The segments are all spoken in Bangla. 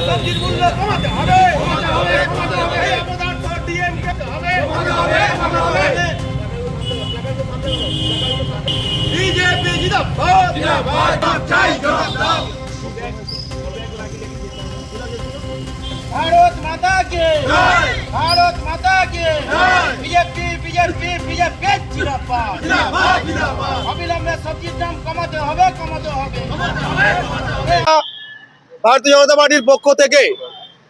সবজির মূল্য কমাতে হবে এই অপদার্থ ডিএমকে হবে বিজেপি জিন্দাবাদ চাই জবাব भारत माता के জয় भारत माता के জয় বিজেপি বিজেপি বিজেপি জিন্দাবাদ জিন্দাবাদ জিন্দাবাদ অবিলম্বে সবজির দাম কমাতে হবে কমাতে হবে ভারতীয় জনতা পার্টির পক্ষ থেকে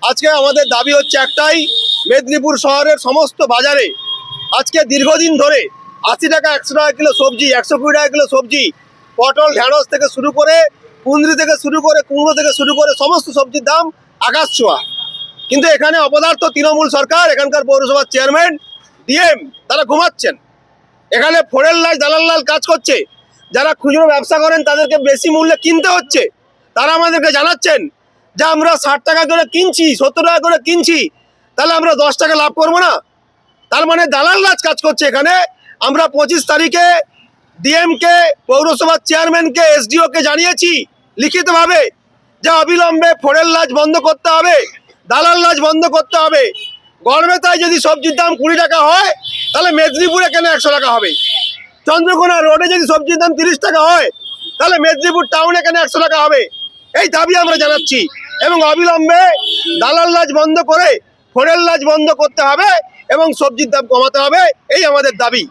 আজকে আমাদের দাবি হচ্ছে একটাই, মেদিনীপুর শহরের সমস্ত বাজারে আজকে দীর্ঘদিন ধরে আশি টাকা, একশো টাকা কিলো সবজি, একশো কুড়ি টাকা কিলো সবজি, পটল ঢেঁড়স থেকে শুরু করে কুঁদরি থেকে শুরু করে কুমড়ো থেকে শুরু করে সমস্ত সবজির দাম আকাশ ছোঁয়া। কিন্তু এখানে অপদার্থ তৃণমূল সরকার, এখানকার পৌরসভার চেয়ারম্যান, ডিএম, তারা ঘুমাচ্ছেন। এখানে ফোরেল লাল, দালাল লাল কাজ করছে। যারা খুচরো ব্যবসা করেন, তাদেরকে বেশি মূল্যে কিনতে হচ্ছে। তারা আমাদেরকে জানাচ্ছেন যে আমরা ষাট টাকা করে কিনছি, সত্তর টাকা করে কিনছি, তাহলে আমরা দশ টাকা লাভ করব না। তার মানে দালাল রাজ কাজ করছে এখানে। আমরা পঁচিশ তারিখে ডিএমকে, পৌরসভার চেয়ারম্যানকে, এসডিওকে জানিয়েছি লিখিতভাবে যে অবিলম্বে ফোরেল লাজ বন্ধ করতে হবে, দালাল লাজ বন্ধ করতে হবে। গড়বেতায় যদি সবজির দাম কুড়ি টাকা হয়, তাহলে মেদিনীপুরে কেন একশো টাকা হবে? চন্দ্রকোনা রোডে যদি সবজির দাম তিরিশ টাকা হয়, তাহলে মেদিনীপুর টাউনে কেন একশো টাকা হবে? এই দাবি আমরা জানাচ্ছি। এবং অবিলম্বে দালাল লাজ বন্ধ করে ফোরের লাজ বন্ধ করতে হবে এবং সবজির দাম কমাতে হবে, এই আমাদের দাবি।